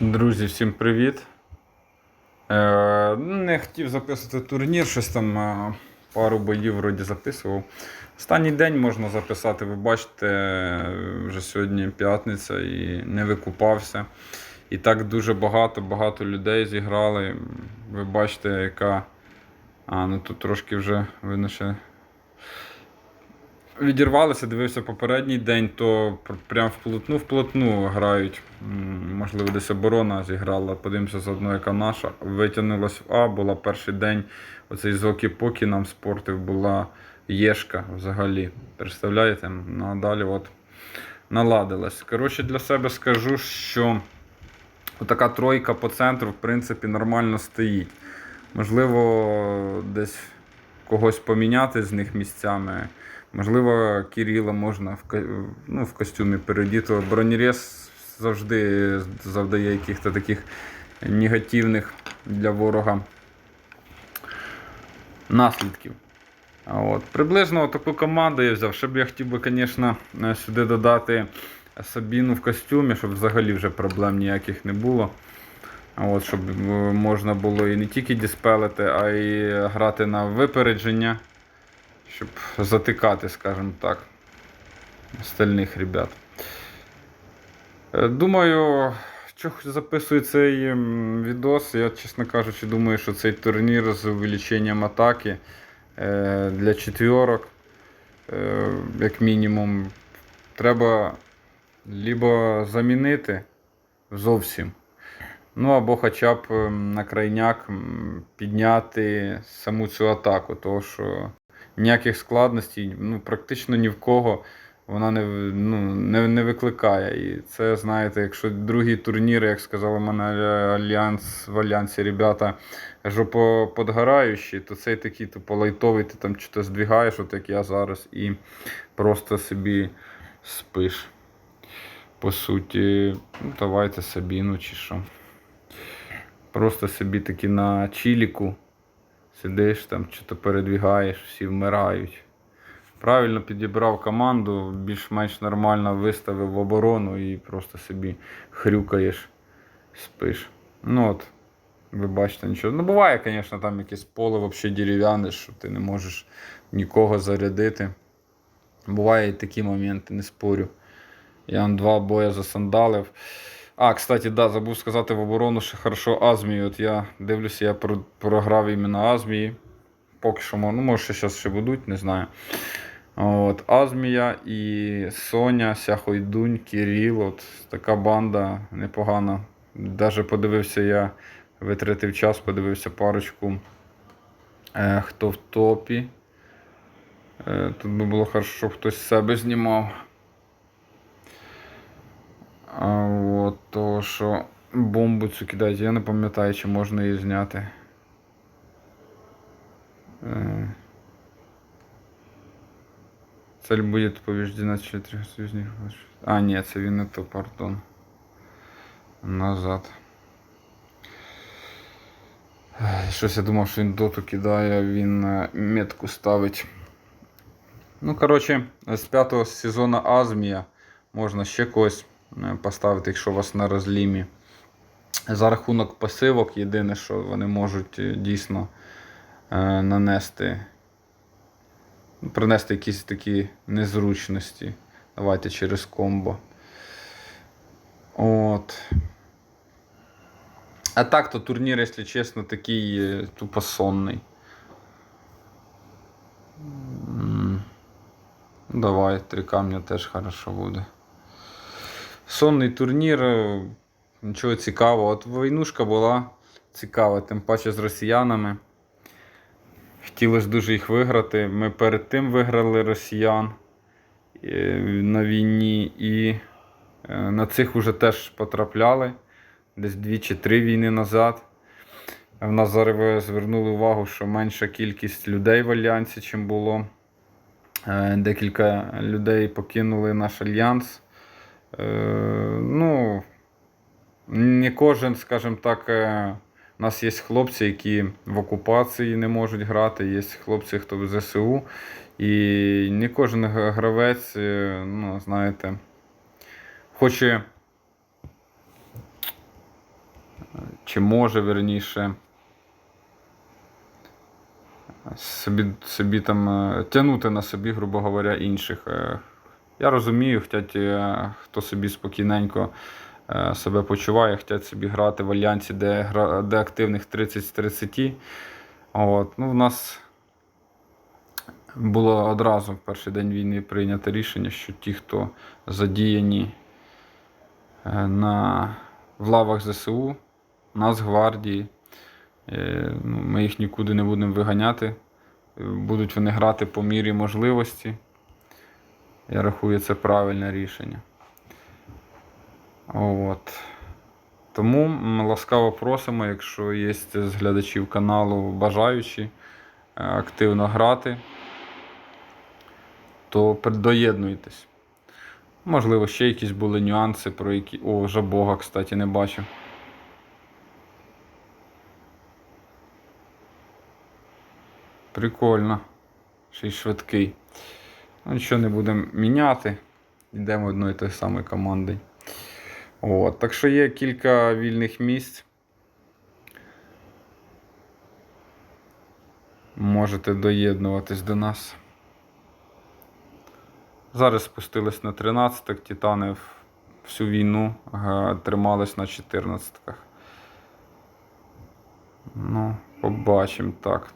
Друзі, всім привіт. Е, не хотів записувати турнір, щось там е, пару боїв вроді записував. Останній день можна записати, ви бачите, е, вже сьогодні п'ятниця і не викупався. І так дуже багато, багато людей зіграли. Ви бачите, яка. А, ну тут трошки вже видно ще відірвалися, дивився попередній день, то прям вплотну вплотну грають. Можливо, десь оборона зіграла. Подивимося заодно, яка наша. Витягнулась в А, була перший день. Оцей зокі поки нам спортив, була Єшка взагалі. Представляєте? Ну а далі от наладилась. Коротше, для себе скажу, що така тройка по центру, в принципі, нормально стоїть. Можливо, десь когось поміняти з них місцями. Можливо, Кирила можна в, ну, в костюмі передіти. Бронірез завжди завдає якихось таких негативних для ворога наслідків. От. Приблизно таку команду я взяв. Ще б я хотів би, звісно, сюди додати Сабіну в костюмі, щоб взагалі вже проблем ніяких не було. От, щоб е, можна було і не тільки діспелити, а й грати на випередження, щоб затикати, скажімо так, остальних ребят. Е, Думаю, що записую цей відос. Я, чесно кажучи, думаю, що цей турнір з увеличенням атаки е, для четвірок, е, як мінімум, треба либо замінити зовсім. Ну або хоча б на крайняк підняти саму цю атаку, тому що ніяких складностей ну, практично ні в кого вона не, ну, не, не викликає. І це, знаєте, якщо другі турніри, як сказали мене Альянс, в Альянсі ребята, жопоподгораючі, то цей такий типу лайтовий, ти там щось здвігаєш, от як я зараз, і просто собі спиш. По суті, ну, давайте Сабіну чи що. Просто собі таки на чіліку сидиш там, чи то передвігаєш, всі вмирають. Правильно підібрав команду, більш-менш нормально виставив в оборону і просто собі хрюкаєш, спиш. Ну от, ви бачите нічого. Ну, буває, звісно, там якесь поле взагалі дерев'яне, що ти не можеш нікого зарядити. Буває і такі моменти, не спорю. Я два боя засандалив. А, кстати, да, забув сказати в оборону, що хорошо Азмію. От я дивлюся, я про- програв іменно Азмії. Поки що, ну, може, зараз ще будуть, не знаю. От, Азмія і Соня, Сяхойдунь, Кирил. От така банда непогана. Даже подивився я, витратив час, подивився парочку, е, хто в топі. Е, тут би було хорошо, щоб хтось себе знімав. А от то, що бомбу цю кидають, я не пам'ятаю, чи можна її зняти. Е. Цель будет повреждена четырех союзников. А, ні, це він не то, пардон. Назад. Щось я думав, що він доту кидає, він е, метку ставить. Ну, коротше, з п'ятого сезону Азмія можна ще когось е, поставити, якщо у вас на розлімі. За рахунок пасивок, єдине, що вони можуть е, дійсно е, нанести, принести якісь такі незручності. Давайте через комбо. От. А так, то турнір, якщо чесно, такий е, тупо сонний. Давай, три камня теж хорошо буде. Сонний турнір, е, нічого цікавого. От войнушка була цікава, тим паче з росіянами. Хотілося дуже їх виграти. Ми перед тим виграли росіян е, на війні і е, на цих вже теж потрапляли десь дві чи три війни назад. В нас зараз звернули увагу, що менша кількість людей в альянсі, чим було. Декілька людей покинули наш альянс. Е, Ну, не кожен, скажімо так, е, у нас є хлопці, які в окупації не можуть грати, є хлопці, хто в ЗСУ. І не кожен гравець, е, ну, знаєте, хоче чи може верніше собі, собі там тягнути на собі, грубо говоря, інших. Я розумію, хотять, е, хто собі спокійненько е, себе почуває, хочуть собі грати в альянсі, де, де активних 30 з 30. От. Ну, в нас було одразу в перший день війни прийнято рішення, що ті, хто задіяні е, на, в лавах ЗСУ, Нацгвардії, ну, ми їх нікуди не будемо виганяти. Будуть вони грати по мірі можливості. Я рахую, це правильне рішення. От. Тому ласкаво просимо, якщо є з глядачів каналу бажаючі е, активно грати, то доєднуйтесь. Можливо, ще якісь були нюанси, про які. О, вже Бога, кстати, не бачу. Прикольно. Ще й швидкий. Нічого не будемо міняти. Йдемо одної тої самої команди. От. Так що є кілька вільних місць. Можете доєднуватись до нас. Зараз спустились на 13-х, Титани всю війну тримались на 14-ках. Ну, побачимо так.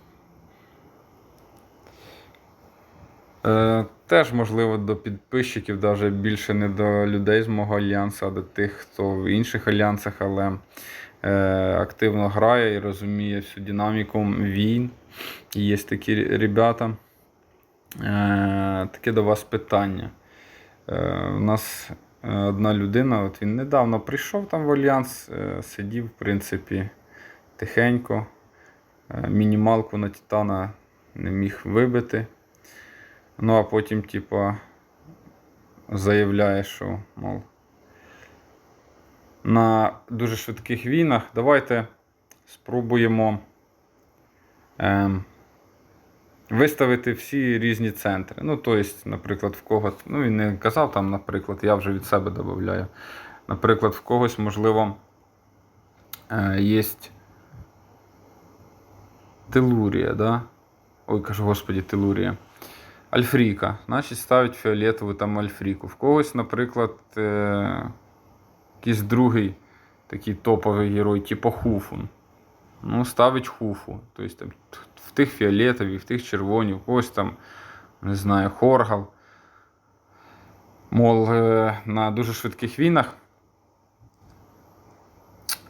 Е, теж, можливо, до підписчиків, навіть більше не до людей з мого альянсу, а до тих, хто в інших альянсах, але е, активно грає і розуміє всю динаміку війн. І є такі ребята. Е, таке до вас питання. Е, у нас е, одна людина, от він недавно прийшов там в альянс, е, сидів, в принципі, тихенько. Е, мінімалку на Титана не міг вибити. Ну, а потім, типа, заявляє, що, мов, на дуже швидких війнах давайте спробуємо ем, виставити всі різні центри. Ну, тобто, наприклад, в когось, ну він не казав там, наприклад, я вже від себе додаю. Наприклад, в когось, можливо, е, є телурія, да? Ой, кажу, господі, телурія. Альфріка. Значить, ставить фіолетову там альфріку. В когось, наприклад, е- якийсь другий такий топовий герой, типу Хуфун. Ну, ставить хуфу. Тобто там в тих фіолетові, в тих червоні, в когось там, не знаю, хоргал. Мол, е, на дуже швидких війнах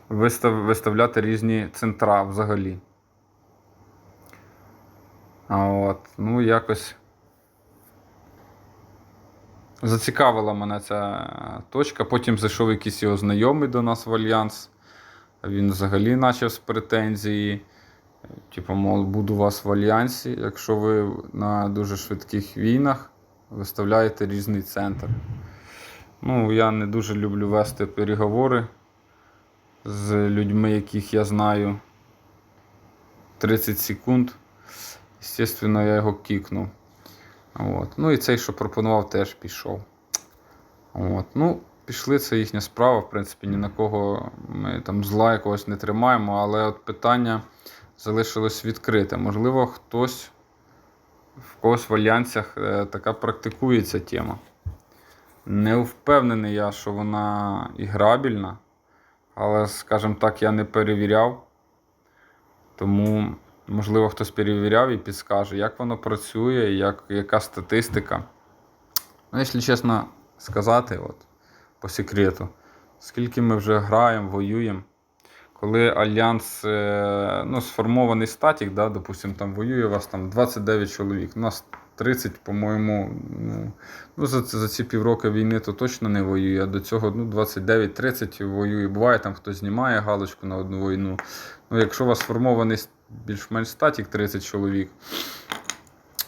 вистав, виставляти різні центра взагалі. А от, ну, якось зацікавила мене ця точка. Потім зайшов якийсь його знайомий до нас в Альянс. Він взагалі почав з претензії. Типу, мол, буду вас в Альянсі, якщо ви на дуже швидких війнах виставляєте різний центр. Ну, я не дуже люблю вести переговори з людьми, яких я знаю 30 секунд. Естественно, я його кікнув. От. Ну і цей, що пропонував, теж пішов. От. Ну, пішли, це їхня справа. В принципі, ні на кого ми там зла якогось не тримаємо, але от питання залишилось відкрите. Можливо, хтось в когось в альянсах е, така практикується тема. Не впевнений я, що вона іграбільна, але, скажімо так, я не перевіряв. Тому, можливо, хтось перевіряв і підскаже, як воно працює, як, яка статистика. Ну, якщо чесно сказати, от, по секрету, скільки ми вже граємо, воюємо. Коли альянс е, ну, сформований статік, да, допустим, там воює у вас там 29 чоловік. У нас 30, по-моєму, ну, ну за, за ці півроку війни то точно не воює. А до цього ну, 29-30 воює. Буває, там хтось знімає галочку на одну війну. Ну, якщо у вас сформований більш-менш статік 30 чоловік,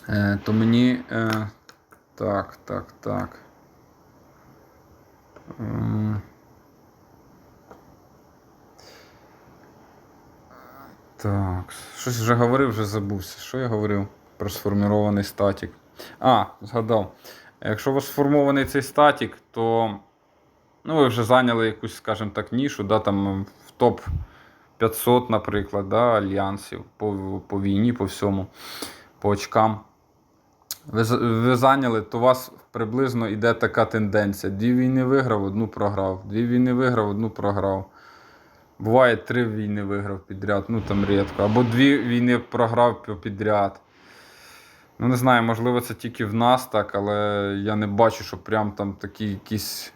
е, то мені. Е, так, так, так. Так, щось вже говорив, вже забувся. Що я говорив про сформований статік? А, згадав. Якщо у вас сформований цей статік, то ну, ви вже зайняли якусь, скажімо так, нішу, да, там в топ 500, наприклад, да, альянсів по, по війні, по всьому, по очкам. Ви, ви зайняли, то у вас приблизно йде така тенденція. Дві війни виграв, одну програв. Дві війни виграв, одну програв. Буває три війни виграв підряд, ну там рідко. Або дві війни програв підряд. Ну, не знаю, можливо, це тільки в нас так, але я не бачу, що прям там такі якісь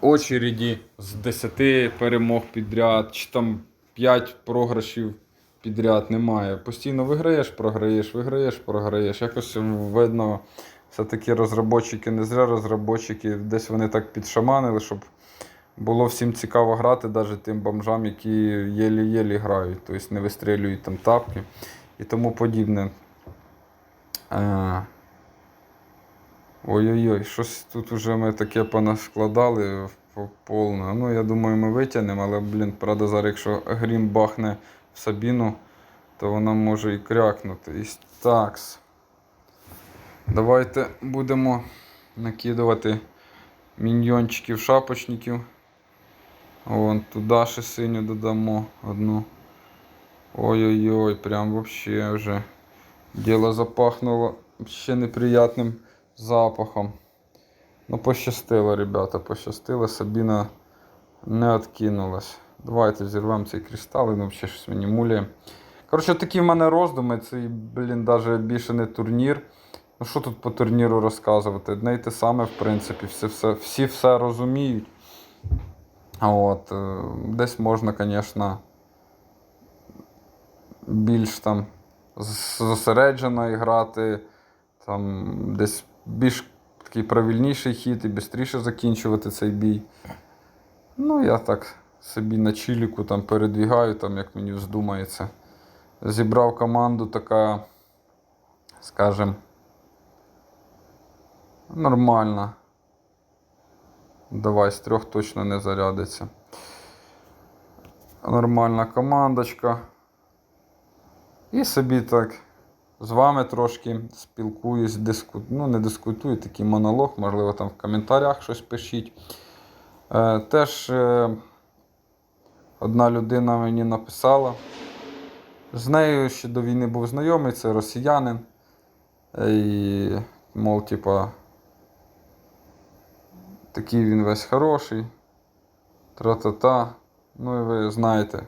очереді з 10 перемог підряд, чи там 5 програшів підряд немає. Постійно виграєш, програєш, виграєш, програєш. Якось видно, все-таки розробники не зря розробники, десь вони так підшаманили, щоб було всім цікаво грати, навіть тим бомжам, які єлі-єлі грають, тобто не вистрілюють там тапки і тому подібне. Ой-ой-ой, щось тут уже ми таке понаскладали повно. Ну, я думаю, ми витягнемо, але, блін, правда, зараз, якщо грім бахне в Сабіну, то вона може і крякнути. І такс. Давайте будемо накидувати міньйончиків, шапочників. Вон туди ще синю додамо одну. Ой-ой-ой, прям вообще вже діло запахнуло ще неприятним запахом. Ну, пощастило, ребята, пощастило. Сабіна не откинулась. Давайте зірвемо цей кристал, він взагалі щось мені муляє. Коротше, такі в мене роздуми. Цей, блін, навіть більше не турнір. Ну що тут по турніру розказувати? Одне й те саме, в принципі, всі все, всі все розуміють. От, е, десь можна, звісно, більш там зосереджено грати, там десь більш такий правильніший хід і швидше закінчувати цей бій. Ну, я так собі на чіліку там передвігаю, там, як мені вздумається. Зібрав команду така, скажем, нормальна. Давай, з трьох точно не зарядиться. Нормальна командочка. І собі так з вами трошки спілкуюсь, диску... ну не дискутую, такий монолог, можливо, там в коментарях щось пишіть. Е, теж е, одна людина мені написала. З нею ще до війни був знайомий, це росіянин. Е, І, мов, типа, такий він весь хороший. Тра-та-та. Ну і ви знаєте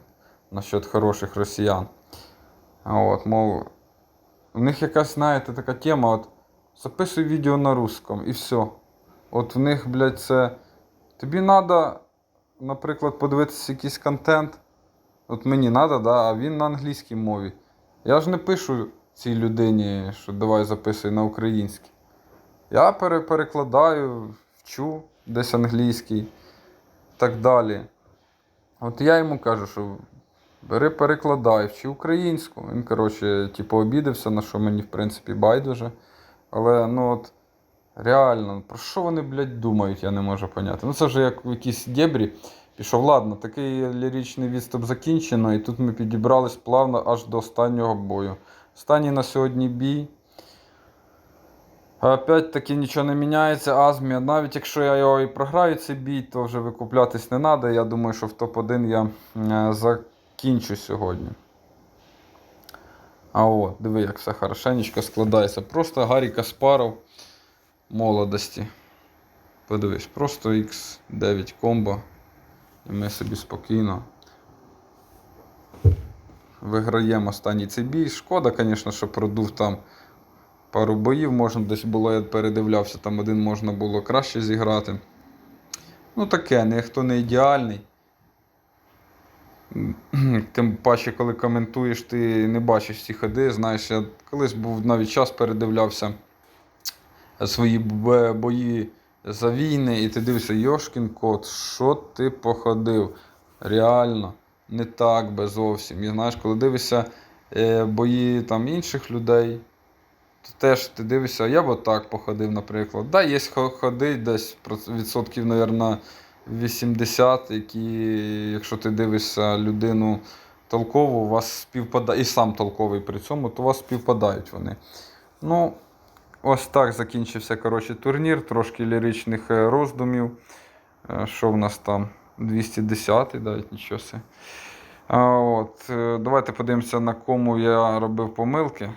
насчет хороших росіян. От, мов, у них якась, знаєте, така тема, от записуй відео на русском і все. От в них, блядь, це. Тобі треба, наприклад, подивитися якийсь контент. От мені треба, да, а він на англійській мові. Я ж не пишу цій людині, що давай записуй на українській. Я перекладаю, вчу десь англійський так далі. От я йому кажу, що бери перекладай, вчи українську. Він, коротше, типу, обідався, на що мені, в принципі, байдуже. Але ну от реально, про що вони, блядь, думають, я не можу поняти. Ну це вже як в якісь дєбрі. Пішов, ладно, такий ліричний відступ закінчено, і тут ми підібрались плавно аж до останнього бою. Останній на сьогодні бій. Опять таки нічого не міняється. Азмія, навіть якщо я його і програю цей бій, то вже викуплятись не треба. Я думаю, що в топ-1 я е, закінчу сьогодні. А от, диви, як все хорошенечко складається. Просто Гаррі Каспаров молодості. Подивись, просто X9 комбо. І ми собі спокійно виграємо останній цей бій. Шкода, звісно, що продув там пару боїв. Можна десь було, я передивлявся, там один можна було краще зіграти. Ну таке, ніхто не ідеальний. Тим паче, коли коментуєш, ти не бачиш ці ходи. Знаєш, я колись був навіть час передивлявся свої бої за війни, і ти дивишся, Йошкін кот, що ти походив? Реально, не так би зовсім. І знаєш, коли дивишся е, бої там інших людей, то теж ти дивишся, я б отак походив, наприклад. Да, є хо- ходи десь відсотків, мабуть, 80, які, якщо ти дивишся людину толкову, у вас співпадає, і сам толковий при цьому, то у вас співпадають вони. Ну, ось так закінчився коротше, турнір, трошки ліричних е, роздумів. Е, Що в нас там? 210, навіть нічого себе. От, е, давайте подивимося, на кому я робив помилки.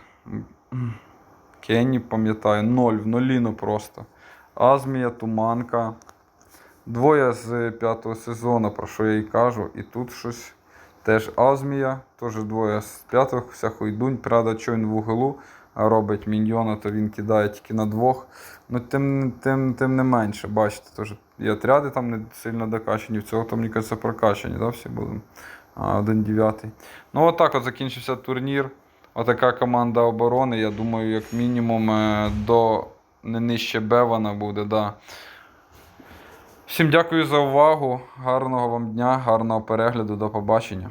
Кенні, пам'ятаю, ноль, в нуліну просто. Азмія, Туманка. Двоє з п'ятого сезону, про що я і кажу. І тут щось теж Азмія, теж двоє з п'ятого, вся хуйдунь. Правда, він в углу робить міньйона, то він кидає тільки на двох. Ну, тим, тим, тим не менше, бачите, теж і отряди там не сильно докачані, в цього там, мені кажеться, прокачані, да, всі були. А, один дев'ятий. Ну, отак от закінчився турнір. Отака команда оборони. Я думаю, як мінімум е, до не нижче Бевана буде. Да. Всім дякую за увагу. Гарного вам дня, гарного перегляду, до побачення.